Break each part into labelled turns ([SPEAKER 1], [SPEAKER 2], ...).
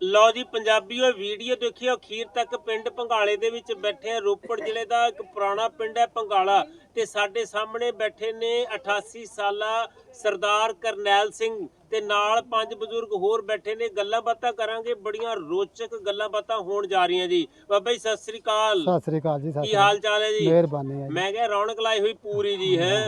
[SPEAKER 1] ਲਓ ਜੀ ਪੰਜਾਬੀਓ ਵੀਡੀਓ ਦੇਖਿਓ ਅਖੀਰ ਤੱਕ ਪਿੰਡ ਪੰਗਾਲੇ ਦੇ ਵਿੱਚ ਬੈਠੇ ਆ। ਰੋਪੜ ਜ਼ਿਲ੍ਹੇ ਦਾ ਇੱਕ ਪੁਰਾਣਾ ਪਿੰਡ ਹੈ ਪੰਗਾਲਾ ਤੇ ਸਾਡੇ ਸਾਹਮਣੇ ਬੈਠੇ ਨੇ 88 ਸਾਲਾ ਸਰਦਾਰ ਕਰਨੈਲ ਸਿੰਘ ਤੇ ਨਾਲ ਪੰਜ ਬਜ਼ੁਰਗ ਹੋਰ ਬੈਠੇ ਨੇ। ਗੱਲਾਂ ਬਾਤਾਂ ਕਰਾਂਗੇ ਬੜੀਆਂ ਰੋਚਕ ਗੱਲਾਂ ਬਾਤਾਂ ਹੋਣ ਜਾ ਰਹੀਆਂ ਜੀ। ਬਾਬਾ ਜੀ ਸਤਿ ਸ੍ਰੀ ਅਕਾਲ।
[SPEAKER 2] ਸਤਿ ਸ੍ਰੀ ਅਕਾਲ ਜੀ
[SPEAKER 1] ਕੀ ਹਾਲ ਚਾਲ ਹੈ ਜੀ?
[SPEAKER 2] ਮਿਹਰਬਾਨੀ ਹੈ
[SPEAKER 1] ਮੈਂ ਕਿਹਾ ਰੌਣਕ ਲਾਈ ਹੋਈ ਪੂਰੀ ਜੀ ਹੈ?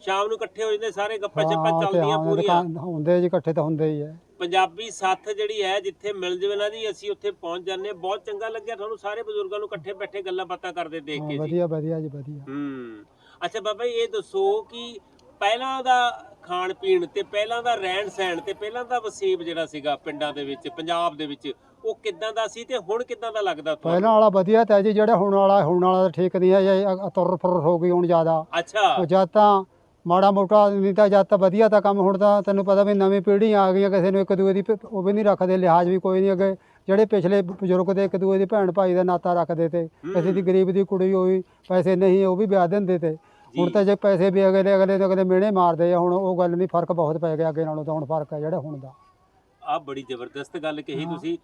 [SPEAKER 1] ਸ਼ਾਮ ਨੂੰ ਇਕੱਠੇ ਹੋ ਜਾਂਦੇ ਸਾਰੇ ਗੱਪਾਂ
[SPEAKER 2] ਤੇ
[SPEAKER 1] ਚੱਲਦੀਆਂ ਪੂਰੀਆਂ।
[SPEAKER 2] ਹੁੰਦੇ ਜੀ ਇਕੱਠੇ ਤਾਂ ਹੁੰਦੇ ਹੀ ਹੈ।
[SPEAKER 1] ਪੰਜਾਬੀ ਸਾਥ ਜਿਹੜੀ ਹੈ ਜਿੱਥੇ ਮਿਲ ਜਵੇ ਨਾ ਜੀ ਅਸੀਂ ਉੱਥੇ ਪਹੁੰਚ ਜਾਂਦੇ ਬਹੁਤ ਚੰਗਾ ਲੱਗਿਆ ਤੁਹਾਨੂੰ ਸਾਰੇ ਬਜ਼ੁਰਗਾਂ ਨੂੰ ਇਕੱਠੇ ਬੈਠੇ ਗੱਲਾਂ ਬਾਤਾਂ ਕਰਦੇ ਦੇਖ ਕੇ ਜੀ।
[SPEAKER 2] ਵਧੀਆ ਵਧੀਆ ਜੀ ਵਧੀਆ।
[SPEAKER 1] ਹੂੰ। ਅੱਛਾ ਬਾਬਾ ਜੀ ਇਹ ਦੱਸੋ ਕਿ ਪਹਿਲਾਂ ਦਾ ਖਾਣ ਪੀਣ ਤੇ ਪਹਿਲਾਂ ਦਾ ਰਹਿਣ ਸਹਿਣ ਤੇ ਪਹਿਲਾਂ ਦਾ ਵਸੀਬ ਜਿਹੜਾ ਸੀਗਾ ਪਿੰਡਾਂ ਦੇ ਵਿੱਚ ਪੰਜਾਬ ਦੇ ਵਿੱਚ ਉਹ ਕਿੱਦਾਂ ਦਾ ਸੀ ਤੇ ਹੁਣ ਕਿੱਦਾਂ ਦਾ ਲੱਗਦਾ ਤੁਹਾਨੂੰ?
[SPEAKER 2] ਪਹਿਲਾਂ ਵਾਲਾ ਵਧੀਆ ਤਾਂ ਜੀ ਜਿਹੜਾ ਹੁਣ ਵਾਲਾ ਹੁਣ ਵਾਲਾ ਤਾਂ ਠੀਕ ਨਹੀਂ ਹੈ ਇਹ ਤੁਰ ਫੁਰ ਹੋ ਗਈ ਹੁਣ ਜ਼ਿਆਦਾ।
[SPEAKER 1] ਅੱਛਾ।
[SPEAKER 2] ਉਹ ਜਦ ਤਾਂ ਮਾੜਾ ਮੋਟਾ ਨਹੀਂ ਤਾਂ ਜਦ ਤਾਂ ਵਧੀਆ ਤਾਂ ਕੰਮ ਹੁਣ ਤਾਂ ਤੈਨੂੰ ਪਤਾ ਵੀ ਨਵੀਂ ਪੀੜ੍ਹੀ ਆ ਗਈ ਕਿਸੇ ਨੂੰ ਇੱਕ ਦੂਏ ਦੀ ਪ- ਉਹ ਵੀ ਨਹੀਂ ਰੱਖਦੇ ਲਿਹਾਜ਼ ਵੀ ਕੋਈ ਨਹੀਂ ਅੱਗੇ। ਜਿਹੜੇ ਪਿਛਲੇ ਬਜ਼ੁਰਗ ਦੇ ਇੱਕ ਦੂਏ ਦੀ ਭੈਣ ਭਾਈ ਦਾ ਨਾਤਾ ਰੱਖਦੇ ਤੇ ਕਿਸੇ ਦੀ ਗਰੀਬ ਦੀ ਕੁੜੀ ਹੋਈ ਪੈਸੇ ਨਹੀਂ ਉਹ ਵੀ ਵਿਆਹ ਦਿੰਦੇ ਤੇ। ਹੁਣ ਤਾਂ ਜੇ ਪੈਸੇ ਵੀ ਅਗਲੇ ਅਗਲੇ ਦੇ ਅਗਲੇ ਮਿਹਣੇ ਮਾਰਦੇ ਆ ਹੁਣ ਉਹ ਗੱਲ ਨਹੀਂ ਫ਼ਰਕ ਬਹੁਤ ਪੈ ਗਿਆ ਅੱਗੇ ਨਾਲੋਂ ਤਾਂ ਹੁਣ ਫ਼ਰਕ ਹੈ ਜਿਹੜਾ ਹੁਣ ਦਾ।
[SPEAKER 1] ਆ ਬੜੀ ਜ਼ਬਰਦਸਤ ਗੱਲ ਕਹੀ ਤੁਸੀਂ।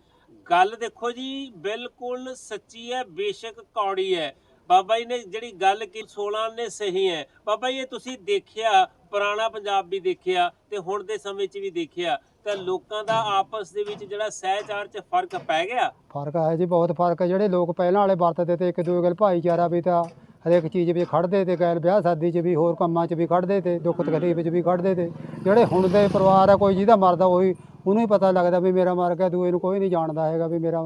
[SPEAKER 1] ਗੱਲ ਦੇਖੋ ਜੀ ਬਿਲਕੁਲ ਸੱਚੀ ਹੈ ਬੇਸ਼ੱਕ ਕੌੜੀ ਹੈ। ਬਾਬਾ ਜੀ ਨੇ ਜਿਹੜੀ ਗੱਲ ਕੀ 16 ਨੇ ਸਹੀ ਹੈ। ਬਾਬਾ ਜੀ, ਇਹ ਤੁਸੀਂ ਦੇਖਿਆ, ਪੁਰਾਣਾ ਪੰਜਾਬ ਵੀ ਦੇਖਿਆ ਤੇ ਹੁਣ ਦੇ ਸਮੇਂ 'ਚ ਵੀ ਦੇਖਿਆ, ਤਾਂ ਲੋਕਾਂ ਦਾ ਆਪਸ ਦੇ ਵਿੱਚ ਜਿਹੜਾ ਸਹਿਚਾਰ 'ਚ ਫ਼ਰਕ ਪੈ ਗਿਆ?
[SPEAKER 2] ਫ਼ਰਕ ਹੈ ਜੀ, ਬਹੁਤ ਫ਼ਰਕ ਹੈ। ਜਿਹੜੇ ਲੋਕ ਪਹਿਲਾਂ ਵਾਲੇ ਵਰਤਦੇ ਤੇ ਇੱਕ ਦੂਜੇ ਗੱਲ ਭਾਈਚਾਰਾ ਵੀ ਤਾਂ ਹਰੇਕ ਚੀਜ਼ ਵੀ ਖੜਦੇ ਤੇ ਗੈਰ ਵਿਆਹ ਸ਼ਾਦੀ 'ਚ ਵੀ, ਹੋਰ ਕੰਮਾਂ 'ਚ ਵੀ ਖੜਦੇ ਤੇ, ਦੁੱਖ ਤਕਲੀਫ ਵਿੱਚ ਵੀ ਖੜਦੇ ਤੇ। ਜਿਹੜੇ ਹੁਣ ਦੇ ਪਰਿਵਾਰ ਆ, ਕੋਈ ਜਿਹਦਾ ਮਰਦਾ ਉਹੀ, ਉਹਨੂੰ ਹੀ ਪਤਾ ਲੱਗਦਾ ਵੀ ਮੇਰਾ ਮਰ ਗਿਆ ਦੂਏ ਨੂੰ ਕੋਈ ਨਹੀਂ ਜਾਣਦਾ ਹੈਗਾ ਵੀ ਮੇਰਾ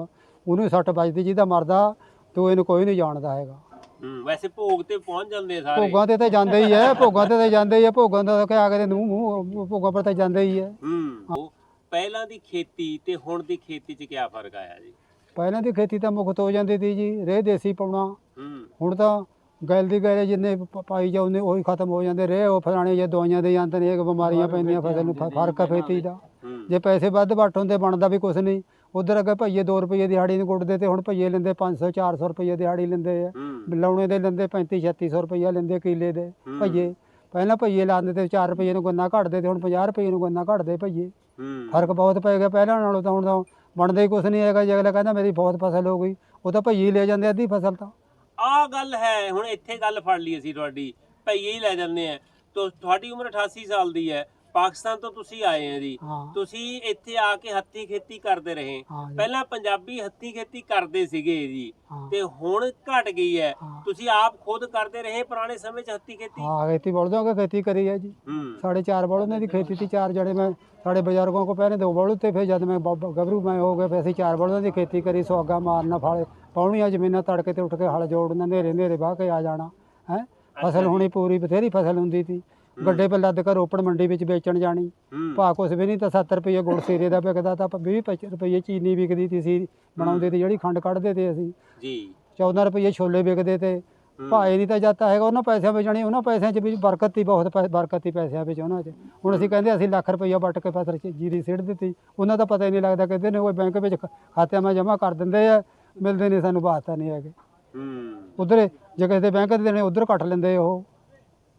[SPEAKER 2] ਉਹਨੂੰ ਸੱਟ ਵੱਜਦੀ, ਜਿਹਦਾ ਮਰਦਾ ਦੂਏ ਨੂੰ ਕੋਈ ਨਹੀਂ ਜਾਣਦਾ ਹੈਗਾ।
[SPEAKER 1] ਹੂੰ ਵੈਸੇ ਭੋਗ ਤੇ ਪਹੁੰਚ ਜਾਂਦੇ ਆ ਸਾਰੇ।
[SPEAKER 2] ਭੋਗਾਂ ਤੇ ਤਾਂ ਜਾਂਦੇ ਹੀ ਹੈ ਭੋਗਾਂ ਤੇ ਤਾਂ ਜਾਂਦੇ ਹੀ ਹੈ ਭੋਗਾਂ ਦਾ ਕਿਆ ਕਰੇ ਨੂੰ ਮੂੰਹ ਭੋਗਾਂ ਪਰ ਤਾਂ ਜਾਂਦੇ ਹੀ ਹੈ
[SPEAKER 1] ਹੂੰ ਉਹ ਪਹਿਲਾਂ ਦੀ ਖੇਤੀ ਤੇ ਹੁਣ ਦੀ ਖੇਤੀ 'ਚ ਕੀ ਫ਼ਰਕ ਆਇਆ ਜੀ?
[SPEAKER 2] ਪਹਿਲਾਂ ਦੀ ਖੇਤੀ ਤਾਂ ਮੁਕਤ ਹੋ ਜਾਂਦੀ ਸੀ ਜੀ ਰੇਹ ਦੇਸੀ ਪਾਉਣਾ।
[SPEAKER 1] ਹੂੰ।
[SPEAKER 2] ਹੁਣ ਤਾਂ ਗੈਲ ਦੀ ਗੈਲੇ ਜਿੰਨੇ ਪ- ਪਾਈ ਜਾਉਂਦੇ ਉਹੀ ਖਤਮ ਹੋ ਜਾਂਦੇ ਰਹੇ ਉਹ ਫਲਾਣੇ ਜੇ ਦਵਾਈਆਂ ਦੇ ਜਾਂਦੇ ਨੇ ਇਹ ਬਿਮਾਰੀਆਂ ਪੈਂਦੀਆਂ ਫਸਲ ਨੂੰ ਫ- ਫ਼ਰਕ ਆ ਖੇਤੀ ਦਾ।
[SPEAKER 1] ਹੂੰ।
[SPEAKER 2] ਜੇ ਪੈਸੇ ਵੱਧ ਵੱਟ ਹੁੰਦੇ ਬਣਦਾ ਵੀ ਕੁਛ ਨਹੀਂ। ਉਧਰ ਅੱਗੇ ਭਈਏ 2 ਰੁਪਏ ਦਿਹਾੜੀ ਨੂੰ ਗੁੱਟਦੇ ਤੇ ਹੁਣ ਭਈਏ ਲੈਂਦੇ 500 400 ਰੁਪਏ ਦਿਹਾੜੀ ਲੈਂਦੇ ਆ।
[SPEAKER 1] ਹੂੰ।
[SPEAKER 2] ਲਾਉਣੇ ਦੇ ਲੈਂਦੇ 35 3600 ਰੁਪਏ ਲੈਂਦੇ ਕਿੱਲੇ ਦੇ ਭਈਏ। ਪਹਿਲਾਂ ਭਈਏ ਲਾਉਂਦੇ ਤੇ 4 ਰੁਪਏ ਨੂੰ ਗੰਨਾ ਘਟਦੇ ਤੇ ਹੁਣ 50 ਰੁਪਏ ਨੂੰ ਗੰਨਾ ਘਟਦੇ ਭਈਏ।
[SPEAKER 1] ਹੂੰ।
[SPEAKER 2] ਫ਼ਰਕ ਬਹੁਤ ਪੈ ਗਿਆ ਪਹਿਲਾਂ ਨਾਲੋਂ ਤਾਂ ਹੁਣ ਤਾਂ ਬਣਦਾ ਹੀ ਕੁਛ ਨਹੀਂ ਹੈਗਾ। ਜੇ ਅਗਲਾ ਕਹਿੰਦਾ ਮੇਰੀ ਬਹੁਤ ਫਸਲ ਹੋ ਗਈ ਉਹ ਤਾਂ ਭਈਏ ਹੀ ਲੈ ਜਾਂਦੇ ਅੱਧੀ ਫਸਲ ਤਾਂ।
[SPEAKER 1] ਆ ਗੱਲ ਹੈ ਹੁਣ ਇੱਥੇ ਗੱਲ ਫੜ ਲਈ ਅਸੀਂ ਤੁਹਾਡੀ। ਭਈਏ ਹੀ ਲੈ ਜਾਂਦੇ ਆ। ਤੋ ਤੁਹਾਡੀ ਉਮਰ 88 ਸਾਲ ਦੀ ਹੈ। ਪਾਕਿਸਤਾਨ ਤੋਂ ਤੁਸੀਂ ਆਏ ਆ ਜੀ
[SPEAKER 2] ਹਾਂ
[SPEAKER 1] ਤੁਸੀਂ ਇੱਥੇ ਆ ਕੇ ਹੱਥੀ ਖੇਤੀ ਕਰਦੇ ਰਹੇ
[SPEAKER 2] ਹਾਂ ਜੀ,
[SPEAKER 1] ਪਹਿਲਾਂ ਪੰਜਾਬੀ ਹੱਥੀ ਖੇਤੀ ਕਰਦੇ ਸੀਗੇ ਜੀ
[SPEAKER 2] ਹਾਂ
[SPEAKER 1] ਤੇ ਹੁਣ ਘਟ ਗਈ ਹੈ
[SPEAKER 2] ਹਾਂ।
[SPEAKER 1] ਤੁਸੀਂ ਆਪ ਖੁਦ ਕਰਦੇ ਰਹੇ ਪੁਰਾਣੇ ਸਮੇਂ 'ਚ ਹੱਥੀ ਖੇਤੀ
[SPEAKER 2] ਹਾਂ ਖੇਤੀ ਬਲਦੋਂ ਕੇ ਖੇਤੀ ਕਰੀ ਹੈ ਜੀ
[SPEAKER 1] ਹੂੰ
[SPEAKER 2] साढ़े चार बड़ों ਦੀ ਖੇਤੀ थी चार जड़े मैं साढ़े बुजुर्गों को पहले दो बड़ू थे फिर जब मैं ब- गभरू मैं हो गए फिर ਅਸੀਂ ਚਾਰ ਬੜੋਂ ਦੀ ਖੇਤੀ ਕਰੀ ਸੁਹਾਗਾ ਮਾਰਨਾ ਫਾਲੇ ਪਾਉਣੀਆਂ ਜ਼ਮੀਨਾਂ ਤੜਕੇ ਤੇ ਉੱਠ ਕੇ ਹਲ ਜੋੜਨਾ ਨੇਰੇ ਨੇਰੇ ਵਾਹ ਕੇ ਆ ਜਾਣਾ ਹੈ ਫਸਲ ਹੋਣੀ ਪੂਰੀ ਬਥੇਰੀ ਫਸਲ ਹੁੰਦੀ ਸੀ ਗੱਡੇ 'ਤੇ ਲੱਦ ਕੇ ਰੋਪੜ ਮੰਡੀ ਵਿੱਚ ਵੇਚਣ ਜਾਣੀ। ਭਾਅ ਕੁਛ ਵੀ ਨਹੀਂ ਤਾਂ 70 ਰੁਪਏ ਗੁੜ ਸੀਰੇ ਦਾ ਵਿਕਦਾ ਤਾਂ 20 25 ਰੁਪਏ ਚੀਨੀ ਵਿਕਦੀ ਤੀ ਸੀ ਬਣਾਉਂਦੇ ਤੇ ਜਿਹੜੀ ਖੰਡ ਕੱਢਦੇ ਤੇ ਅਸੀਂ।
[SPEAKER 1] ਜੀ।
[SPEAKER 2] 14 ਰੁਪਏ ਛੋਲੇ ਵਿਕਦੇ ਤੇ। ਭਾਏ ਨਹੀਂ ਤਾਂ ਜਾਤਾ ਹੈਗਾ ਉਹਨਾਂ ਪੈਸਿਆਂ ਵਿੱਚ ਜਾਣੀ ਉਹਨਾਂ ਪੈਸਿਆਂ 'ਚ ਵੀ ਬਰਕਤ ਹੀ ਬਹੁਤ ਪੈ- ਬਰਕਤ ਹੀ ਪੈਸਿਆਂ ਵਿੱਚ ਉਹਨਾਂ 'ਚ। ਹੁਣ ਅਸੀਂ ਕਹਿੰਦੇ ਅਸੀਂ ਲੱਖ ਰੁਪਈਆ ਵੱਟ ਕੇ ਫਸਲ 'ਚ ਜੀਰੀ ਸਿੱਟ ਦਿੱਤੀ। ਉਹਨਾਂ ਦਾ ਪਤਾ ਹੀ ਨਹੀਂ ਲੱਗਦਾ ਕਹਿੰਦੇ ਨੇ ਉਹ ਬੈਂਕ ਵਿੱਚ ਖ- ਖਾਤਿਆਂ ਮੈਂ ਜਮ੍ਹਾਂ ਕਰ ਦਿੰਦੇ ਆ ਮਿਲਦੇ ਨਹੀਂ ਸਾਨੂੰ ਬਾਤਾਂ ਨਹੀਂ ਹੈਗੇ।
[SPEAKER 1] ਹੂੰ।
[SPEAKER 2] ਉਧਰ ਜੇ ਕਿਸੇ ਦੇ ਬੈਂਕ ਦੇ ਦੇਣੇ ਉਧਰ ਕੱਟ ਲੈਂਦੇ ਉਹ।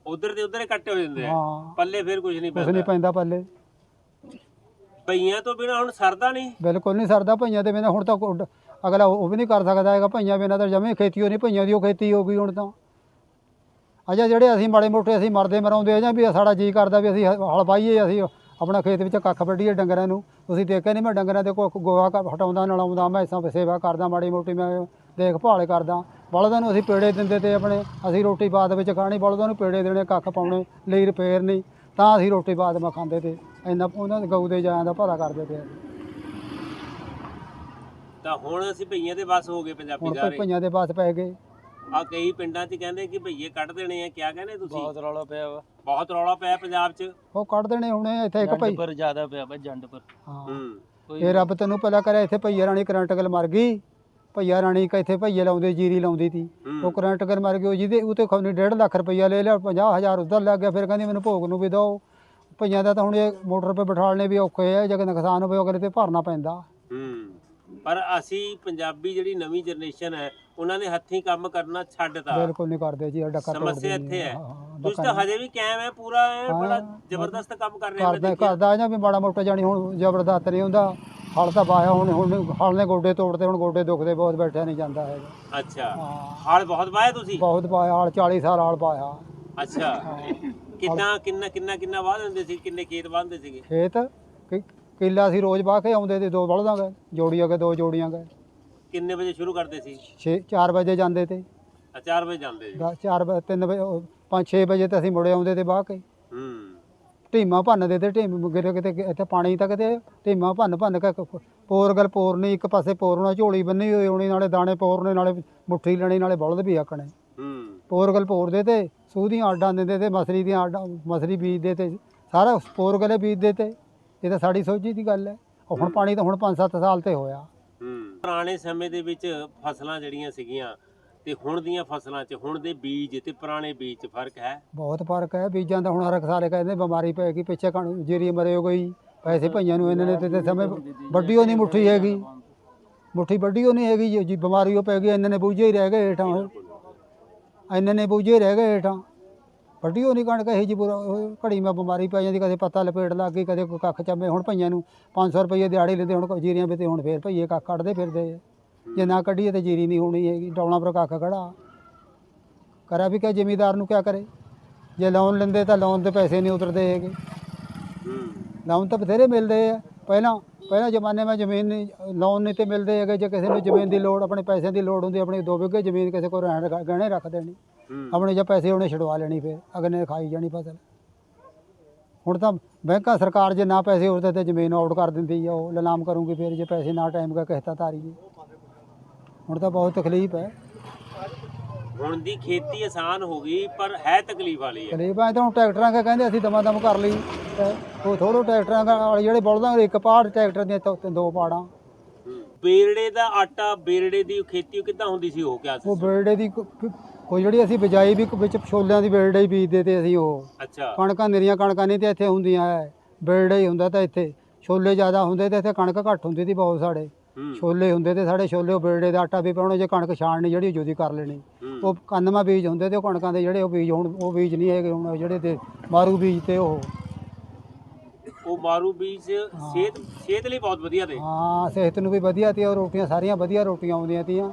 [SPEAKER 1] ਉਧਰ ਦੇ ਉਧਰ ਹੀ ਕੱਟੇ ਹੋ ਜਾਂਦੇ ਆ।
[SPEAKER 2] ਹਾਂ।
[SPEAKER 1] ਪੱਲੇ ਫਿਰ ਕੁਝ ਨਹੀਂ
[SPEAKER 2] ਕੁਛ ਨਹੀਂ ਪੈਂਦਾ। ਪੱਲੇ।
[SPEAKER 1] ਭਈਆਂ ਤੋਂ ਬਿਨਾ ਹੁਣ ਸਰਦਾ ਨਹੀਂ।
[SPEAKER 2] ਬਿਲਕੁਲ ਨਹੀਂ ਸਰਦਾ ਭਈਆਂ ਦੇ ਬਿਨਾਂ ਹੁਣ ਤਾਂ ਕੋਈ- ਅਗਲਾ ਉਹ ਵੀ ਨਹੀਂ ਕਰ ਸਕਦਾ ਹੈਗਾ ਭਈਆਂ ਬਿਨਾਂ ਤਾਂ ਜਮੇ ਖੇਤੀ ਹੋ ਨਹੀਂ ਭਈਆਂ ਦੀ ਉਹ ਖੇਤੀ ਹੋ ਗਈ ਹੁਣ ਤਾਂ। ਅਜਾ ਜਿਹੜੇ ਅਸੀਂ ਮਾੜੇ ਮੋਟੇ ਅਸੀਂ ਮਰਦੇ ਮਰਾਉਂਦੇ ਆ ਜਾਂ ਵੀ ਸਾਡਾ ਜੀ ਕਰਦਾ ਵੀ ਅਸੀਂ ਹ- ਹਲ ਪਾਈਏ ਅਸੀਂ ਆਪਣਾ ਖੇਤ ਵਿੱਚ ਕੱਖ ਵੱਢੀਏ ਡੰਗਰਾਂ ਨੂੰ ਤੁਸੀਂ ਦੇਖਿਆ ਨਹੀਂ ਮੈਂ ਡੰਗਰਾਂ ਦੇ ਕੋ ਗੋਹਾ ਕ- ਹਟਾਉਂਦਾ ਨਲਾਉਂਦਾ ਮੈਂ ਇਸਾਂ ਸੇਵਾ ਕਰਦਾ ਮਾੜੀ ਮੋਟੀ ਮੈਂ ਦੇਖਭਾਲ ਕਰਦਾ। ਬਲਦਾਂ ਨੂੰ ਅਸੀਂ ਪੇੜੇ ਦਿੰਦੇ ਤੇ ਆਪਣੇ ਅਸੀਂ ਰੋਟੀ ਬਾਅਦ ਵਿੱਚ ਖਾਣੀ ਬਲਦਾਂ ਨੂੰ ਪੇੜੇ ਦੇਣੇ ਕੱਖ ਪਾਉਣੇ ਲਈ ਰਿਪੇਅਰ ਨਹੀਂ ਤਾਂ ਅਸੀਂ ਰੋਟੀ ਬਾਅਦ ਮੈਂ ਖਾਂਦੇ ਤੇ ਇੰਨਾ ਉਹਨਾਂ ਦੇ ਗਊ ਦੇ ਜਾਇਆਂ ਦਾ ਭਲਾ ਕਰਦੇ ਤੇ
[SPEAKER 1] ਤਾਂ ਹੁਣ ਅਸੀਂ ਭਈਆਂ ਦੇ ਬਸ ਹੋ ਗਏ ਪੰਜਾਬੀ
[SPEAKER 2] ਹੁਣ ਤਾਂ
[SPEAKER 1] ਸਾਰੇ।
[SPEAKER 2] ਭਈਆਂ ਦੇ ਪਾਸ ਪੈ ਗਏ।
[SPEAKER 1] ਆ ਕਈ ਪਿੰਡਾਂ 'ਚ ਕਹਿੰਦੇ ਕਿ ਭਈਏ ਕੱਢ ਦੇਣੇ ਆ ਕਿਆ ਕਹਿੰਦੇ ਤੁਸੀਂ?
[SPEAKER 3] ਬਹੁਤ ਰੌਲਾ ਪਿਆ ਵਾ।
[SPEAKER 1] ਬਹੁਤ ਰੌਲਾ ਪਿਆ ਪੰਜਾਬ 'ਚ।
[SPEAKER 2] ਉਹ ਕੱਢ ਦੇਣੇ ਹੁਣੇ ਇੱਥੇ ਇੱਕ ਭਈ
[SPEAKER 3] ਪਰ ਜ਼ਿਆਦਾ ਪਿਆ ਵਾ ਜੰਡ ਪਰ
[SPEAKER 2] ਹਾਂ।
[SPEAKER 1] ਹੂੰ।
[SPEAKER 3] ਕੋਈ
[SPEAKER 2] ਇਹ ਰੱਬ ਤੈਨੂੰ ਭਲਾ ਕਰਿਆ ਇੱਥੇ ਭਈਆ ਰਾਣੀ ਕਰੰਟ ਗਲ ਮਰ ਗਈ। ਭਈਆ ਰਾਣੀ ਕ ਇੱਥੇ ਭਈਏ ਲਾਉਂਦੇ ਜੀਰੀ ਲਾਉਂਦੀ ਤੀ।
[SPEAKER 1] ਹੂੰ।
[SPEAKER 2] ਉਹ ਕਰੰਟ ਗਲ ਮਰ ਉਹ ਜਿਹਦੇ ਉਹ ਤੇ ਖੌਨੀ 1.5 ਲੱਖ ਰੁਪਈਆ ਲੈ ਲਿਆ 50000 ਉਧਰ ਲੱਗ ਗਿਆ ਫਿਰ ਕਹਿੰਦੀ ਮੈਨੂੰ ਭੋਗ ਨੂੰ ਵੀ ਦਿਓ। ਭਈਆਂ ਦਾ ਤਾਂ ਹੁਣ ਇਹ ਮੋਟਰ 'ਤੇ ਬਿਠਾਲਣੇ ਵੀ ਔਖੇ ਆ ਜੇ ਕੋਈ ਨੁਕਸਾਨ ਹੋਵੇ ਅਗਲੇ ਤੇ ਭਰਨਾ ਪੈਂਦਾ।
[SPEAKER 1] ਹੂੰ। ਪਰ ਅਸੀਂ ਪੰਜਾਬੀ ਜਿਹੜੀ ਨਵੀਂ ਜਨਰੇਸ਼ਨ ਹੈ ਉਹਨਾਂ ਨੇ ਹੱਥੀਂ ਕੰਮ ਕਰਨਾ ਛੱਡਤਾ।
[SPEAKER 2] ਬਿਲਕੁਲ ਨਹੀਂ ਕਰਦੇ ਜੀ ਡੱਕਾ ਤੋੜਦੇ
[SPEAKER 1] ਸਮੱਸਿਆ। ਇੱਥੇ ਹੈ। ਤੁਸੀਂ ਤਾਂ ਹਜੇ ਵੀ ਕਾਇਮ ਹੈ ਪੂਰਾ ਐਨ
[SPEAKER 2] ਹਾਂ,
[SPEAKER 1] ਬੜਾ। ਜ਼ਬਰਦਸਤ ਕੰਮ ਕਰ ਰਹੇ ਹੋ
[SPEAKER 2] ਕਰਦਾ ਕਰਦਾ ਜਾਂ ਵੀ ਮਾੜਾ ਮੋਟਾ ਜਾਣੀ ਹੁਣ ਜ਼ਬਰਦਸਤ ਨਹੀਂ ਹੁੰਦਾ। ਹਲ ਤਾਂ ਬਾਇਆ ਹੁਣ ਹੁਣ ਹਲ ਨੇ ਗੋਡੇ ਤੋੜਦੇ ਹੁਣ ਗੋਡੇ ਦੁਖਦੇ ਬਹੁਤ ਬੈਠਿਆ ਨਹੀਂ ਜਾਂਦਾ ਹੈਗਾ।
[SPEAKER 1] ਅੱਛਾ।
[SPEAKER 2] ਹਾਂ।
[SPEAKER 1] ਹਾਲ ਬਹੁਤ ਵਾਇਆ ਤੁਸੀਂ?
[SPEAKER 2] ਬਹੁਤ ਪਾਇਆ ਹਲ 40 ਸਾਲ ਹਲ ਪਾਇਆ।
[SPEAKER 1] ਅੱਛਾ।
[SPEAKER 2] ਹਾਂ।
[SPEAKER 1] ਕਿੰਨਾ ਕਿੰਨਾ ਕਿੰਨਾ ਕਿੰਨਾ ਵਾਹ ਦਿੰਦੇ ਸੀ? ਕਿੰਨੇ ਖੇਤ ਵਾਹਦੇ ਸੀਗੇ?
[SPEAKER 2] ਖੇਤ? ਕਿ- ਕਿੱਲਾ ਸੀ ਰੋਜ਼ ਵਾਹ ਕੇ ਆਉਂਦੇ ਤੇ ਦੋ ਬਲਦਾਂ ਗਏ ਜੋੜੀਆਂ ਗਏ ਦੋ ਜੋੜੀਆਂ ਗਏ।
[SPEAKER 1] ਕਿੰਨੇ ਵਜੇ ਸ਼ੁਰੂ ਕਰਦੇ ਸੀ?
[SPEAKER 2] 6 4 ਵਜੇ ਜਾਂਦੇ ਤੇ।
[SPEAKER 1] ਆ 4 ਵਜੇ ਜਾਂਦੇ ਸੀ।
[SPEAKER 2] 4 ਵਜੇ 3 ਵਜੇ 5 6 ਵਜੇ ਤੇ ਅਸੀਂ ਮੁੜੇ ਆਉਂਦੇ ਤੇ ਵਾਹ ਕੇ।
[SPEAKER 1] ਹੂੰ
[SPEAKER 2] ਢੀਮਾ ਭੰਨਦੇ ਤੇ ਢੀਮ ਕਿਤੇ ਕਿਤੇ ਇੱਥੇ ਪਾਣੀ ਤੱਕ ਤੇ ਢੀਮਾ ਭੰਨ ਭੰਨ ਕੇ ਕ- ਪੋਰ ਗਲ ਪੋਰਨੀ ਇੱਕ ਪਾਸੇ ਪੋਰਨਾ ਝੋਲੀ ਬੰਨੀ ਹੋਈ ਹੋਣੀ ਨਾਲੇ ਦਾਣੇ ਪੋਰਨੇ ਨਾਲੇ ਮੁੱਠੀ ਲੈਣੀ ਨਾਲੇ ਬਲਦ ਵੀ ਆਕਣੇ
[SPEAKER 1] ਹੂੰ।
[SPEAKER 2] ਪੋਰਗਲ ਪੋਰਦੇ ਤੇ ਸੂਹ ਦੀਆਂ ਆਡਾਂ ਦਿੰਦੇ ਤੇ ਮਸਰੀ ਦੀਆਂ ਆਡਾਂ ਮਸਰੀ ਬੀਜਦੇ ਤੇ ਸਾਰਾ ਪੋਰਗਲੇ ਬੀਜਦੇ ਤੇ ਇਹ ਤਾਂ ਸਾਡੀ ਸੋਝੀ ਦੀ ਗੱਲ ਹੈ। ਉਹ ਹੁਣ ਪਾਣੀ ਤਾਂ ਹੁਣ 5-7 ਸਾਲ ਤੇ ਹੋਇਆ।
[SPEAKER 1] ਹੂੰ। ਪੁਰਾਣੇ ਸਮੇਂ ਦੇ ਵਿੱਚ ਫਸਲਾਂ ਜਿਹੜੀਆਂ ਸੀਗੀਆਂ ਤੇ ਹੁਣ ਦੀਆਂ ਫਸਲਾਂ 'ਚ, ਹੁਣ ਦੇ ਬੀਜ ਤੇ ਪੁਰਾਣੇ ਬੀਜ 'ਚ ਫ਼ਰਕ ਹੈ?
[SPEAKER 2] ਬਹੁਤ ਫ਼ਰਕ ਹੈ, ਬੀਜਾਂ ਦਾ ਹੁਣ ਹਰ ਇੱਕ ਸਾਲੇ ਕਹਿੰਦੇ ਬਿਮਾਰੀ ਪੈ ਗਈ, ਪਿੱਛੇ ਕਣ ਜੀਰੀ ਮਰੇ ਹੋ ਗਈ, ਪੈਸੇ ਭਈਆਂ ਨੂੰ ਇਹਨਾਂ ਨੇ ਤੇ- ਸਮੇਂ ਵੱਡੀ ਉਹ ਨਹੀਂ ਮੁੱਠੀ ਹੈਗੀ। ਮੁੱਠੀ ਵੱਡੀ ਉਹ ਨਹੀਂ ਹੈਗੀ, ਜੀ- ਜੀ ਬਿਮਾਰੀ ਉਹ ਪੈ ਗਈ ਇਹਨਾਂ ਨੇ ਬੂਝੇ ਹੀ ਰਹਿ ਗਏ ਹੇਠਾਂ ਉਹ। ਇਹਨਾਂ ਨੇ ਬੂਝੇ ਹੀ ਰਹਿ ਗਏ ਹੇਠਾਂ। ਵੱਡੀ ਉਹ ਨਹੀਂ ਕਣਕ ਇਹ ਜੀ ਬੁਰਾ ਉਹ ਘੜੀ ਮੈਂ ਬਿਮਾਰੀ ਪੈ ਜਾਂਦੀ, ਕਦੇ ਪੱਤਾ ਲਪੇਟ ਲੱਗ ਗਈ, ਕਦੇ ਕੋਈ ਕੱਖ ਚੰਮੇ, ਹੁਣ ਭਈਆਂ ਨੂੰ 500 ਰੁਪਏ ਦਿਹਾੜੀ ਲੈਂਦੇ, ਹੁਣ ਜੀਰੀਆਂ ਵੀ ਤੇ ਹੁਣ ਫੇਰ ਭਈਏ ਕੱਖ ਕੱਢਦੇ ਫਿਰਦੇ ਆ। ਜੇ ਨਾ ਕੱਢੀਏ ਤੇ ਜੀਰੀ ਨਹੀਂ ਹੋਣੀ ਹੈਗੀ ਡੌਲਾਂ ਪਰ ਕੱਖ ਖੜਾ ਕਰਿਆ ਵੀ ਕਿ ਜ਼ਿਮੀਦਾਰ ਨੂੰ ਕਿਆ ਕਰੇ? ਜੇ ਲੋਨ ਲੈਂਦੇ ਤਾਂ ਲੋਨ ਦੇ ਪੈਸੇ ਨਹੀਂ ਉਤਰਦੇ ਹੈਗੇ।
[SPEAKER 1] ਹੂੰ
[SPEAKER 2] ਲੋਨ ਤਾਂ ਬਥੇਰੇ ਮਿਲਦੇ ਆ। ਪਹਿਲਾਂ ਪਹਿਲਾਂ ਜ਼ਮਾਨੇ ਵਿੱਚ ਜ਼ਮੀਨ ਨਹੀਂ ਲੋਨ ਨਹੀਂ ਤੇ ਮਿਲਦੇ ਹੈਗੇ। ਜੇ ਕਿਸੇ ਨੂੰ ਜ਼ਮੀਨ ਦੀ ਲੋੜ ਆਪਣੇ ਪੈਸਿਆਂ ਦੀ ਲੋੜ ਹੁੰਦੀ ਆਪਣੀ ਦੋ ਵਿਗੇ ਜ਼ਮੀਨ ਕਿਸੇ ਕੋਲ ਰਹਿਣ ਗਹਿਣੇ ਰੱਖ ਦੇਣੀ। ਆਪਣੇ ਜੇ ਪੈਸੇ ਉਹਨੇ ਛਡਵਾ ਲੈਣੀ ਫਿਰ ਅਗਲੇ ਨੇ ਖਾਈ ਜਾਣੀ ਫਸਲ। ਹੁਣ ਤਾਂ ਬੈਂਕਾਂ ਸਰਕਾਰ ਜੇ ਨਾ ਪੈਸੇ ਉਰਦੇ ਤੇ ਜ਼ਮੀਨ ਆਊਟ ਕਰ ਦਿੰਦੀ ਆ ਉਹ ਲਲਾਮ ਕਰੂਗੀ ਫਿਰ ਜੇ ਪੈਸੇ ਨਾ ਟਾਈਮ ਕਾ ਕਿਸ਼ਤਾਂ ਤਾਰੀਏ ਹੁਣ ਤਾਂ ਬਹੁਤ ਤਕਲੀਫ ਹੈ।
[SPEAKER 1] ਹੁਣ ਦੀ ਖੇਤੀ ਆਸਾਨ ਹੋ ਗਈ ਪਰ ਹੈ ਤਕਲੀਫ ਵਾਲੀ ਹੈ।
[SPEAKER 2] ਤਕਲੀਫਾਂ ਤਾਂ ਹੁਣ ਟਰੈਕਟਰਾਂ ਕੇ ਕਹਿੰਦੇ ਅਸੀਂ ਦਮਾ ਦਮ ਕਰ ਲਈ। ਤੇ ਉਹ ਥੋੜੋ ਟਰੈਕਟਰਾਂ ਦਾ ਵਾਲੇ ਜਿਹੜੇ ਬਲਦਾਂ ਦੇ ਇੱਕ ਪਾੜ ਟਰੈਕਟਰ ਦੀਆਂ ਤੋਂ- ਦੋ ਪਾੜਾਂ।
[SPEAKER 1] ਬੇਰੜੇ ਦਾ ਆਟਾ ਬੇਰੜੇ ਦੀ ਖੇਤੀ ਕਿੱਦਾਂ ਹੁੰਦੀ ਸੀ ਉਹ ਕਿਆ
[SPEAKER 2] ਉਹ
[SPEAKER 1] ਸੀ
[SPEAKER 2] ਬੇਰੜੇ ਦੀ ਕੋਈ ਜਿਹੜੀ ਅਸੀਂ ਬਿਜਾਈ ਵੀ ਵਿੱਚ ਛੋਲਿਆਂ ਦੀ ਬੇਰੜੇ ਹੀ ਬੀਜਦੇ ਤੇ ਅਸੀਂ ਉਹ।
[SPEAKER 1] ਅੱਛਾ।
[SPEAKER 2] ਕਣਕਾਂ ਨਿਰੀਆਂ ਕਣਕਾਂ ਨਹੀਂ ਤੇ ਇੱਥੇ ਹੁੰਦੀਆਂ ਐ। ਬੇਰੜੇ ਹੀ ਹੁੰਦਾ ਤਾਂ ਇੱਥੇ। ਛੋਲੇ ਜ਼ਿਆਦਾ ਹੁੰਦੇ ਤੇ ਇੱਥੇ ਕਣਕ ਘੱਟ ਹੁੰਦੀ ਸੀ ਬਹੁਤ ਸਾਡੇ।
[SPEAKER 1] ਹੂੰ
[SPEAKER 2] ਛੋਲੇ ਹੁੰਦੇ ਤੇ ਸਾਡੇ ਛੋਲੇ ਉਹ ਬੇਰੜੇ ਦਾ ਆਟਾ ਵੀ ਪਾਉਣਾ ਜੇ ਕਣਕ ਛਾਣਨੀ ਜਿਹੜੀ ਜੁਦੀ ਕਰ ਲੈਣੀ। ਉਹ ਕੰਨਮਾ ਬੀਜ ਹੁੰਦੇ ਤੇ ਉਹ ਕਣਕਾਂ ਦੇ ਜਿਹੜੇ ਉਹ ਬੀਜ ਹੁਣ ਉਹ ਬੀਜ ਨਹੀਂ ਹੈਗੇ ਹੁਣ ਜਿਹੜੇ ਤੇ ਮਾਰੂ ਬੀਜ ਤੇ ਉਹ।
[SPEAKER 1] ਉਹ ਮਾਰੂ ਬੀਜ ਸਿਹਤ ਸਿਹਤ ਲਈ ਬਹੁਤ ਵਧੀਆ ਤੇ।
[SPEAKER 2] ਹਾਂ ਸਿਹਤ ਨੂੰ ਵੀ ਵਧੀਆ ਤੇ ਉਹ ਰੋਟੀਆਂ ਸਾਰੀਆਂ ਵਧੀਆ ਰੋਟੀਆਂ ਆਉਂਦੀਆਂ ਤੀਆਂ।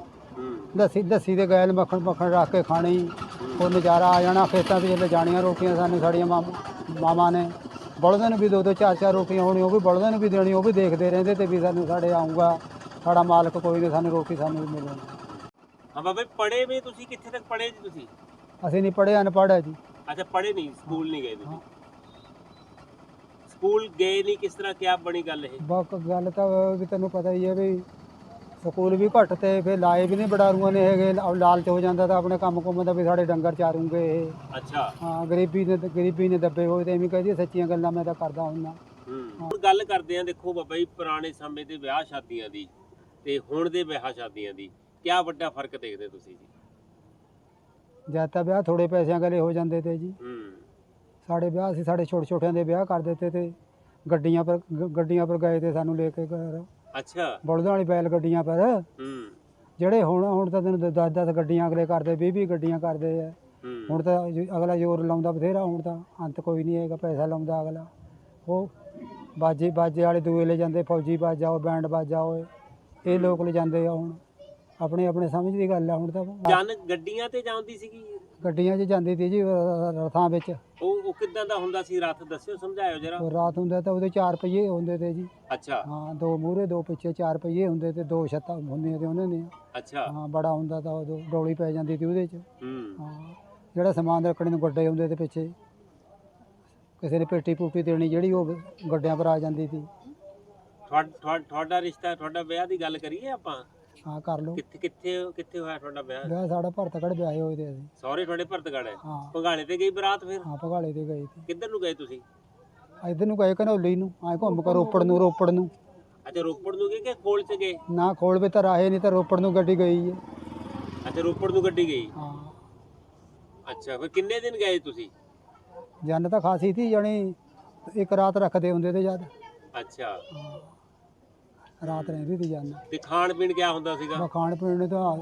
[SPEAKER 2] ਲੱਸੀ ਲੱਸੀ ਦੇ ਗੈਲ ਮੱਖਣ ਮੱਖਣ ਰੱਖ ਕੇ ਖਾਣੀ। ਉਹ ਨਜ਼ਾਰਾ ਆ ਜਾਣਾ ਖੇਤਾਂ 'ਚ ਜਦੋਂ ਜਾਣੀਆਂ ਰੋਟੀਆਂ ਸਾਨੂੰ ਸਾਡੀਆਂ ਮਾਮ- ਨੇ। ਬਲਦਾਂ ਨੂੰ ਵੀ ਦੋ ਦੋ ਚਾਰ ਚਾਰ ਰੋਟੀਆਂ ਹੋਣੀ ਉਹ ਵੀ ਬਲਦਾਂ ਨੂੰ ਵੀ ਦੇਣੀ ਉਹ ਵੀ ਦੇਖਦੇ ਰਹਿੰਦੇ ਤੇ ਵੀ ਸਾਨੂੰ ਸਾਡੇ ਆਊਗਾ ਸਾਡਾ ਮਾਲਕ ਕੋਈ ਨਹੀਂ ਸਾਨੂੰ ਰੋਟੀ ਸਾਨੂੰ ਵੀ ਮਿਲਣੀ
[SPEAKER 1] ਹਾਂ ਬਾਬੇ ਪੜੇ ਵੀ ਤੁਸੀਂ ਕਿੱਥੇ ਤੱਕ ਪੜੇ ਜੀ ਤੁਸੀਂ?
[SPEAKER 2] ਅਸੀਂ ਨਹੀਂ ਪੜ੍ਹੇ ਅਨਪੜ੍ਹ ਹੈ ਜੀ।
[SPEAKER 1] ਅੱਛਾ ਪੜੇ ਨਹੀਂ ਸਕੂਲ ਨਹੀਂ ਗਏ ਤੁਸੀਂ? ਸਕੂਲ ਗਏ ਨਹੀਂ ਕਿਸ ਤਰ੍ਹਾਂ ਕਿਆ ਬਣੀ ਗੱਲ ਇਹ?
[SPEAKER 2] ਬਕ ਗੱਲ ਤਾਂ ਵੀ ਤੈਨੂੰ ਪਤਾ ਹੀ ਹੈ ਵੀ ਸਕੂਲ ਵੀ ਘੱਟ ਤੇ ਫਿਰ ਲਾਏ ਵੀ ਨਹੀਂ ਬਡਾਰੂਆਂ ਨੇ ਹੈਗੇ ਲਾ- ਲਾਲਚ ਹੋ ਜਾਂਦਾ ਤਾਂ ਆਪਣੇ ਕੰਮ ਕੁੰਮ ਦਾ ਵੀ ਸਾਡੇ ਡੰਗਰ ਚਾਰੂਗੇ ਇਹ।
[SPEAKER 1] ਅੱਛਾ।
[SPEAKER 2] ਹਾਂ ਗਰੀਬੀ ਨੇ ਗਰੀਬੀ ਨੇ ਦੱਬੇ ਹੋਏ ਤੇ ਐਵੇਂ ਕਹਦੀ ਸੱਚੀਆਂ ਗੱਲਾਂ ਮੈਂ ਤਾਂ ਕਰਦਾ ਹੁੰਦਾ।
[SPEAKER 1] ਹੂੰ ਹੁਣ ਗੱਲ ਕਰਦੇ ਆਂ ਦੇਖੋ ਬਾਬਾ ਜੀ ਪੁਰਾਣੇ ਸਮੇਂ ਦੇ ਵਿਆਹ ਸ਼ਾਦੀਆਂ ਦੀ ਤੇ ਹੁਣ ਦੇ ਵਿਆਹ ਸ਼ਾਦੀਆਂ ਦੀ ਕਿਆ ਵੱਡਾ ਫ਼ਰਕ ਦੇਖਦੇ ਤੁਸੀਂ ਜੀ?
[SPEAKER 2] ਜਦ ਤਾਂ ਵਿਆਹ ਥੋੜੇ ਪੈਸਿਆਂ ਗਲੇ ਹੋ ਜਾਂਦੇ ਤੇ ਜੀ।
[SPEAKER 1] ਹੂੰ।
[SPEAKER 2] ਸਾਡੇ ਵਿਆਹ ਸੀ ਸਾਡੇ ਛੋਟੇ ਛੋਟਿਆਂ ਦੇ ਵਿਆਹ ਕਰ ਦਿੱਤੇ ਤੇ ਗੱਡੀਆਂ ਪਰ ਗ- ਗੱਡੀਆਂ ਪਰ ਗਏ ਤੇ ਸਾਨੂੰ ਲੈ ਕੇ ਘਰ।
[SPEAKER 1] ਅੱਛਾ।
[SPEAKER 2] ਬਲਦਾਂ ਵਾਲੀ ਬੈਲ ਗੱਡੀਆਂ ਪਰ।
[SPEAKER 1] ਹੂੰ।
[SPEAKER 2] ਜਿਹੜੇ ਹੁਣ ਹੁਣ ਤਾਂ ਤੈਨੂੰ 10 10 ਗੱਡੀਆਂ ਅਗਲੇ ਕਰਦੇ 20 20 ਗੱਡੀਆਂ ਕਰਦੇ ਆ।
[SPEAKER 1] ਹੂੰ।
[SPEAKER 2] ਹੁਣ ਤਾਂ ਜ- ਅਗਲਾ ਜ਼ੋਰ ਲਾਉਂਦਾ ਬਥੇਰਾ ਹੁਣ ਤਾਂ ਅੰਤ ਕੋਈ ਨਹੀਂ ਹੈਗਾ ਪੈਸਾ ਲਾਉਂਦਾ ਅਗਲਾ। ਉਹ ਬਾਜੇ ਬਾਜੇ ਵਾਲੇ ਦੂਏ ਲੈ ਜਾਂਦੇ ਫੌਜੀ ਬਾਜਾ ਉਹ ਬੈਂਡ ਬਾਜਾ ਹੋਏ ਇਹ ਲੋਕ ਲੈ ਜਾਂਦੇ ਆ ਹੁਣ। ਆਪਣੇ ਆਪਣੇ ਸਮਝ ਦੀ ਗੱਲ ਆ ਹੁਣ ਤਾਂ।
[SPEAKER 1] ਜਨ ਗੱਡੀਆਂ ਤੇ ਜਾਂਦੀ ਸੀਗੀ
[SPEAKER 2] ਗੱਡੀਆਂ 'ਚ ਜਾਂਦੀ ਤੀ ਜੀ ਰਥਾਂ ਵਿੱਚ।
[SPEAKER 1] ਉਹ ਉਹ ਕਿੱਦਾਂ ਦਾ ਹੁੰਦਾ ਸੀ? ਰੱਥ ਦੱਸਿਓ ਸਮਝਾਇਓ ਜਰਾ।
[SPEAKER 2] ਉਹ ਰਾਤ ਹੁੰਦਾ ਤਾਂ ਉਹਦੇ ਚਾਰ ਪਹੀਏ ਹੁੰਦੇ ਤੇ ਜੀ।
[SPEAKER 1] ਅੱਛਾ।
[SPEAKER 2] ਹਾਂ ਦੋ ਮੂਹਰੇ ਦੋ ਪਿੱਛੇ ਚਾਰ ਪਹੀਏ ਹੁੰਦੇ ਤੇ ਦੋ ਛੱਤਾਂ ਹੁੰਦੀਆਂ ਤੇ ਉਹਨਾਂ ਨੇ
[SPEAKER 1] ਅੱਛਾ।
[SPEAKER 2] ਹਾਂ ਬੜਾ ਹੁੰਦਾ ਤਾਂ ਉਦੋਂ ਡੋਲੀ ਪੈ ਜਾਂਦੀ ਸੀ ਉਹਦੇ 'ਚ।
[SPEAKER 1] ਹੂੰ।
[SPEAKER 2] ਹਾਂ ਜਿਹੜਾ ਸਮਾਨ ਰੱਖਣੇ ਨੂੰ ਗੱਡੇ ਹੁੰਦੇ ਤੇ ਪਿੱਛੇ। ਕਿਸੇ ਨੇ ਪੇਟੀ ਪੂਟੀ ਦੇਣੀ ਜਿਹੜੀ ਉਹ ਗੱਡਿਆਂ ਪਰ ਆ ਜਾਂਦੀ
[SPEAKER 1] ਤੁਹਾ- ਤੁਹਾਡਾ ਰਿਸ਼ਤਾ ਤੁਹਾਡਾ ਵਿਆਹ ਦੀ ਗੱਲ ਕਰੀਏ ਆਪਾਂ?
[SPEAKER 2] ਹਾਂ ਕਰ ਲਓ।
[SPEAKER 1] ਕਿੱਥੇ ਕਿੱਥੇ ਕਿੱਥੇ ਹੋਇਆ ਤੁਹਾਡਾ ਵਿਆਹ?
[SPEAKER 2] ਵਿਆਹ ਸਾਡਾ ਭਰਤਗੜ ਵਿਆਹੇ ਹੋਏ ਤੇ ਅਸੀਂ।
[SPEAKER 1] ਤੁਹਾਡੇ ਭਰਤਗੜ ਹੈ?
[SPEAKER 2] ਹਾਂ।
[SPEAKER 1] ਭੰਗਾਲੇ ਤੇ ਗਈ ਬਰਾਤ ਫਿਰ?
[SPEAKER 2] ਹਾਂ ਭਗਾਲੇ ਤੇ ਗਏ ਤੇ
[SPEAKER 1] ਕਿੱਧਰ ਨੂੰ ਗਏ ਤੁਸੀਂ?
[SPEAKER 2] ਇੱਧਰ ਨੂੰ ਗਏ ਘਨੌਲੀ ਨੂੰ। ਆਏ ਘੁੰਮ ਕੇ ਰੋਪੜ ਨੂੰ ਰੋਪੜ ਨੂੰ।
[SPEAKER 1] ਅੱਛਾ ਰੋਪੜ ਨੂੰ ਗਏ ਕਿ ਕੋਲ ਚ ਗਏ?
[SPEAKER 2] ਨਾ ਖੋਲ ਵੀ ਤਾਂ ਰਾਹੇ ਨਹੀਂ ਤਾਂ ਰੋਪੜ ਨੂੰ ਗੱਡੀ ਗਈ ਹੈ।
[SPEAKER 1] ਅੱਛਾ ਰੋਪੜ ਨੂੰ ਗੱਡੀ ਗਈ?
[SPEAKER 2] ਹਾਂ।
[SPEAKER 1] ਅੱਛਾ ਫਿਰ ਕਿੰਨੇ ਦਿਨ ਗਏ ਤੁਸੀਂ?
[SPEAKER 2] ਜੰਨ ਤਾਂ ਖਾਸੀ ਸੀ ਜਾਣੀ ਇੱਕ ਰਾਤ ਰੱਖਦੇ ਹੁੰਦੇ ਤੇ ਜਦ
[SPEAKER 1] ਅੱਛਾ।
[SPEAKER 2] ਰਾਤ ਰਹਿੰਦੀ ਸੀ ਜੰਨ
[SPEAKER 1] ਤੇ ਖਾਣ ਪੀਣ ਕਿਆ ਹੁੰਦਾ ਸੀਗਾ?
[SPEAKER 2] ਬਾ ਖਾਣ ਪੀਣ ਨੂੰ ਤਾਂ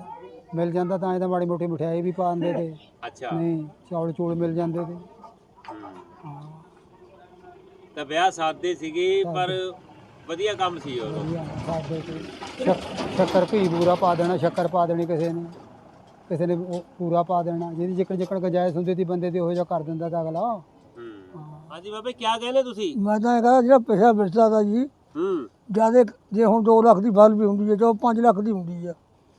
[SPEAKER 2] ਮਿਲ ਜਾਂਦਾ ਤਾਂ ਇਹ ਤਾਂ ਮਾੜੀ ਮੋਟੀ ਮਠਿਆਈ ਵੀ ਪਾ ਦਿੰਦੇ ਤੇ।
[SPEAKER 1] ਅੱਛਾ।
[SPEAKER 2] ਨਹੀਂ ਚੌਲ ਚੂਲ ਮਿਲ ਜਾਂਦੇ ਤੇ।
[SPEAKER 1] ਹਾਂ। ਤਾਂ ਵਿਆਹ ਸਾਦੇ ਸੀਗੇ ਪਰ ਵਧੀਆ ਕੰਮ ਸੀ ਉਹ
[SPEAKER 2] ਵਧੀਆ ਸਾਡੇ ਤੇ। ਸ਼ੱਕ- ਸ਼ੱਕਰ ਭੀ ਪੂਰਾ ਪਾ ਦੇਣਾ ਸ਼ੱਕਰ ਪਾ ਦੇਣੀ ਕਿਸੇ ਨੇ। ਕਿਸੇ ਨੇ ਉਹ ਪੂਰਾ ਪਾ ਦੇਣਾ ਜਿਹਦੀ ਜਿੱਕਣ ਜਿੱਕਣ ਗਜਾਇਜ਼ ਹੁੰਦੀ ਸੀ ਬੰਦੇ ਦੀ ਉਹ ਜਿਹਾ ਕਰ ਦਿੰਦਾ ਤਾਂ ਅਗਲਾ।
[SPEAKER 1] ਹਾਂਜੀ ਬਾਬੇ ਕੀ ਕਹਿੰਦੇ ਤੁਸੀਂ?
[SPEAKER 4] ਮੈਂ ਤਾਂ ਇਹ ਕਹਿੰਦਾ ਜਿਹੜਾ ਪੈਸਾ ਵਿਰਸਾ ਦਾ ਜੀ
[SPEAKER 1] ਹੂੰ।
[SPEAKER 4] ਜਿਆਦੇ ਜੇ ਹੁਣ 2 ਲੱਖ ਦੀ ਫਲ ਵੀ ਹੁੰਦੀ ਹੈ ਜੋ 5 ਲੱਖ ਦੀ ਹੁੰਦੀ ਹੈ।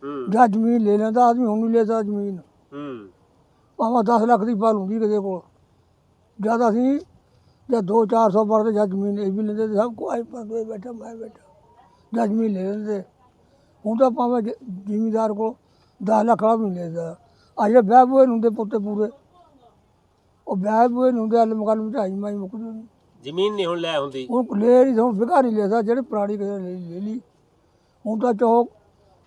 [SPEAKER 1] ਹੂੰ।
[SPEAKER 4] ਜਾਂ ਜ਼ਮੀਨ ਲੈ ਲੈਂਦਾ ਆਦਮੀ ਹੁਣ ਨਹੀਂ ਲੈਦਾ ਜ਼ਮੀਨ।
[SPEAKER 1] ਹੂੰ।
[SPEAKER 4] ਭਾਵੇਂ 10 ਲੱਖ ਦੀ ਫਲ ਹੁੰਦੀ ਕਿਸੇ ਕੋਲ। ਜਦ ਅਸੀਂ ਜਾਂ 2-400 ਵਰਦੇ ਜਾਂ ਜ਼ਮੀਨ ਇਹ ਵੀ ਲੈਂਦੇ ਤੇ ਸਭ ਕੋ ਆਈ ਪਰ ਬੈਠਾ ਮੈਂ ਬੈਠਾ। ਜਾਂ ਜ਼ਮੀਨ ਲੈ ਲੈਂਦੇ। ਹੁਣ ਤਾਂ ਭਾਵੇਂ ਜ਼ਿਮੀਂਦਾਰ ਕੋਲ 10 ਲੱਖ ਵਾਲਾ ਵੀ ਨਹੀਂ ਲੈਦਾ। ਜਿਹੜੇ ਵਿਆਹ ਨੂੰ ਹੁੰਦੇ ਪੁੱਤੇ ਪੂਰੇ। ਉਹ ਵਿਆਹ ਨੂੰ ਹੁੰਦੇ ਹਲ ਮਕਾਨ ਮਚਾਈ ਮਾਈ ਮੁੱਕਦੀ ਨਹੀਂ
[SPEAKER 1] ਜ਼ਮੀਨ ਨਹੀਂ ਹੁਣ ਲੈ ਹੁੰਦੀ।
[SPEAKER 4] ਉਹ ਲੈ ਨਹੀਂ ਹੁਣ ਵਿਗਾ ਨਹੀਂ ਲੈਦਾ ਜਿਹੜੇ ਪੁਰਾਣੀ ਕਿਸੇ ਨੇ ਲੈ ਲਈ। ਹੁਣ ਤਾਂ ਚੌਕ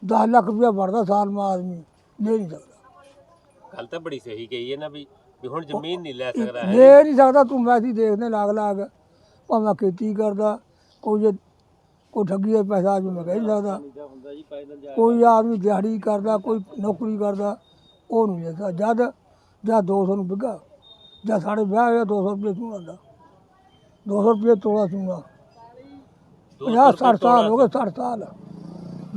[SPEAKER 4] 10 ਲੱਖ ਰੁਪਇਆ ਵੜਦਾ ਸਾਲ ਮਾ ਆਦਮੀ ਲੈ ਨਹੀਂ ਸਕਦਾ।
[SPEAKER 1] ਗੱਲ ਤਾਂ ਬੜੀ ਸਹੀ ਕਹੀ ਹੈ ਨਾ ਵੀ ਵੀ ਹੁਣ ਜ਼ਮੀਨ ਨਹੀਂ ਲੈ ਸਕਦਾ ਹੈ।
[SPEAKER 4] ਲੈ ਨਹੀਂ ਸਕਦਾ ਤੂੰ ਮੈਸੀ ਦੇਖਦੇ ਲਾਗ ਲਾਗ ਭਾਵੇਂ ਖੇਤੀ ਕਰਦਾ ਕੋਈ ਜੇ ਕੋਈ ਠੱਗੀ ਦਾ ਪੈਸਾ ਅੱਜ ਮੈਂ ਕਹਿ ਨਹੀਂ ਸਕਦਾ।
[SPEAKER 3] ਜੀ ਜਾ
[SPEAKER 4] ਕੋਈ ਆਦਮੀ ਦਿਹਾੜੀ ਕਰਦਾ ਕੋਈ ਨੌਕਰੀ ਕਰਦਾ ਉਹ ਨਹੀਂ ਲੈਦਾ ਜਦ ਜਦ 200 ਨੂੰ ਵਿਗਾ ਜਦ ਸਾਡੇ ਵਿਆਹ ਹੋਇਆ 200 ਰੁਪਏ ਚੂਣਾ ਦਾ 200 ਰੁਪਏ ਤੋਲਾ ਚੂਣਾ 50 60 ਸਾਲ ਹੋ ਗਏ 60 ਸਾਲ।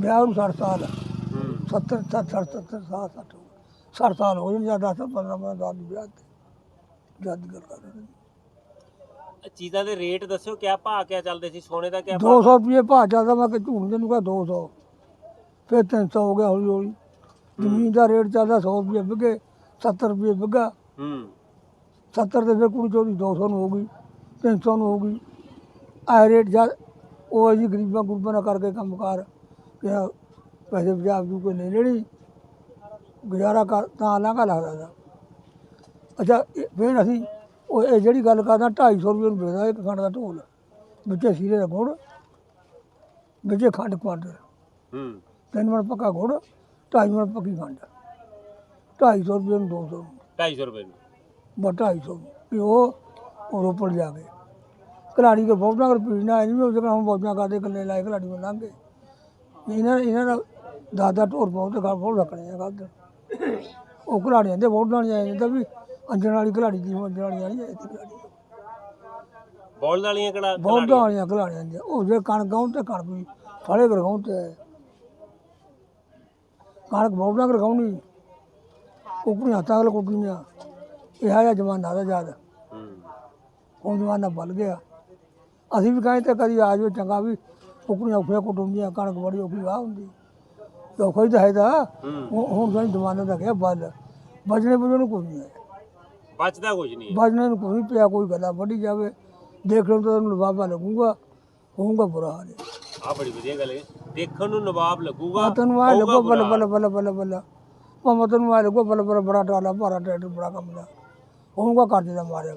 [SPEAKER 4] ਵਿਆਹ ਨੂੰ 60 ਸਾਲ।
[SPEAKER 1] ਹੂੰ।
[SPEAKER 4] 70 70 70 ਸਾਲ 60 60 ਸਾਲ ਹੋ ਜਾਂਦੇ ਜਾਂ 10 15 15 ਸਾਲ ਦੀ ਵਿਆਹ ਤੇ। ਜਦ ਦੀ ਗੱਲ ਕਰ ਰਹੇ
[SPEAKER 1] ਚੀਜ਼ਾਂ ਦੇ ਰੇਟ ਦੱਸਿਓ ਕਿਆ ਭਾਅ ਕਿਆ ਚੱਲਦੇ ਸੀ? ਸੋਨੇ ਦਾ ਕਿਆ
[SPEAKER 4] 200 ਰੁਪਏ ਭਾਅ ਚੱਲਦਾ ਮੈਂ ਕਿ ਝੂਠ ਤੈਨੂੰ ਕਹਾ 200 ਫਿਰ 300 ਹੋ ਗਿਆ ਹੌਲੀ ਹੌਲੀ। ਜ਼ਮੀਨ ਦਾ ਰੇਟ ਚੱਲਦਾ 100 ਰੁਪਏ ਵਿਗੇ 70 ਰੁਪਏ ਵਿਗਾ
[SPEAKER 1] ਹੂੰ।
[SPEAKER 4] 70 ਦੇ ਫਿਰ ਕੁੜੀ ਚੋਦੀ 200 ਨੂੰ ਹੋ ਗਈ। 300 ਨੂੰ ਹੋ ਗਈ। ਆ ਰੇਟ ਜਦ ਉਹ ਜੀ ਗਰੀਬਾਂ ਗੁਰਬਾਂ ਨਾਲ ਕਰਕੇ ਕੰਮ ਕਾਰ ਕਿ ਆਹ ਪੈਸੇ ਬਜਾ ਜੂ ਕੋਈ ਲੈ ਲੈਣੀ ਗੁਜ਼ਾਰਾ ਕਰ ਤਾਂ ਲਾਂਗਾ ਲੱਗਦਾ ਦਾ ਅੱਛਾ ਇਹ- ਫਿਰ ਅਸੀਂ ਉਹ ਇਹ ਜਿਹੜੀ ਗੱਲ ਕਰਦਾ 250 ਰੁਪਏ ਨੂੰ ਵੇਚਦਾ ਇੱਕ ਖੰਡ ਦਾ ਢੋਲ। ਵਿੱਚੇ ਸੀਰੇ ਦਾ ਗੁੜ ਵਿੱਚੇ ਖੰਡ ਕੁਆਂਟਲ
[SPEAKER 1] ਹੂੰ।
[SPEAKER 4] ਤਿੰਨ ਮਣ ਪੱਕਾ ਗੁੜ ਢਾਈ ਮਣ ਪੱਕੀ ਖੰਡ 250 ਰੁਪਏ ਨੂੰ 200
[SPEAKER 1] 250 ਰੁਪਏ ਨੂੰ।
[SPEAKER 4] ਢਾਈ ਸੌ। ਵੀ ਉਹ ਉਹ ਰੋਪੜ ਜਾ ਕੇ। ਕਲਾੜੀ ਕੇ ਬਹੁਤਾਂ ਕਰ ਪੀਣਾ ਨਹੀਂ ਉਹ ਜਗ੍ਹਾ ਹੁਣ ਬਹੁਤਾਂ ਕਰਦੇ ਇਕੱਲੇ ਲਾਏ ਕਲਾੜੀ ਨੂੰ ਲੰਘੇ ਇਹਨਾਂ ਇਹਨਾਂ ਦਾ ਦਾਦਾ ਢੋਰ ਬਹੁਤ ਘਰ ਬਹੁਤ ਰੱਖਣੇ ਆ ਗੱਲ ਉਹ ਕਲਾੜੀਆਂ ਦੇ ਬਹੁਤ ਨਹੀਂ ਆਏ ਤਾਂ ਵੀ ਅੰਜਣ ਵਾਲੀ ਕਲਾੜੀ ਦੀ ਅੰਜਣ ਨਹੀਂ ਆਈ ਕਲਾੜੀ
[SPEAKER 1] ਬੋਲ ਵਾਲੀਆਂ ਕਿਹੜਾ
[SPEAKER 4] ਬਹੁਤ ਵਾਲੀਆਂ ਕਲਾੜੀਆਂ ਦੀਆਂ। ਉਹ ਜੇ ਕਣਕ ਗਾਉਂ ਤੇ ਕਣਕ ਵੀ ਫੜੇ ਗਾਉਂ ਤੇ ਕਣਕ ਬਹੁਤਾਂ ਕਰ ਗਾਉਣੀ। ਕੁਕੜੀਆਂ ਹੱਥਾਂ ਨਾਲ ਕੁਕੜੀਆਂ ਇਹ ਆ ਜਮਾਨਾ ਦਾ ਯਾਦ
[SPEAKER 1] ਹੂੰ।
[SPEAKER 4] ਹੁਣ ਜ਼ਮਾਨਾ ਬਦਲ ਗਿਆ। ਅਸੀਂ ਵੀ ਕਹੇ ਤੇ ਕਦੀ ਆ ਜਾਓ ਚੰਗਾ ਵੀ ਕੁਕੜੀਆਂ ਉਫੀਆਂ ਕੁੱਟਉਂਦੀਆਂ ਕਣਕ ਬੜੀ ਔਖੀ ਵਾਹ ਹੁੰਦੀ। ਤੇ ਔਖਾ ਹੀ ਤਾਂ ਹੈ ਹੁਣ ਤਾਂ ਜ਼ਮਾਨਾ ਦਾ ਗਿਆ ਬਦਲ ਬਜਣੇ ਬਜਣੇ ਨੂੰ ਕੋਈ ਨਹੀਂ ਹੈ।
[SPEAKER 1] ਬਚਦਾ ਕੁਝ ਨਹੀਂ
[SPEAKER 4] ਬਜਣੇ ਨੂੰ ਕੋਈ ਨਹੀਂ ਪਿਆ ਕੋਈ ਗੱਲਾਂ ਵੱਢੀ ਜਾਵੇ। ਦੇਖ ਲਓ ਤਾਂ ਉਹਨੂੰ ਲਵਾਬਾ ਲੱਗੂਗਾ ਹੋਊਗਾ ਬੁਰਾ ਹਾਲ।
[SPEAKER 1] ਆ ਬੜੀ ਵਧੀਆ ਗੱਲ ਹੈ। ਦੇਖਣ ਨੂੰ ਨਵਾਬ ਲੱਗੂਗਾ
[SPEAKER 4] ਤੈਨੂੰ ਆ ਲੱਗੋ ਬੱਲ। ਬੱਲ ਬੱਲ ਬੱਲ ਬੱਲ। ਭਾਵੇਂ ਤੈਨੂੰ ਆ ਲੱਗੋ ਬੱਲ ਬੱਲ ਬੜਾ ਟਾਲਾ ਭਾਰਾ ਟਰੈਕਟਰ ਬੜਾ ਕੰਮ ਦਾ। ਹੋਊਗਾ ਕਰਜ਼ੇ ਦਾ ਮਾਰਿਆ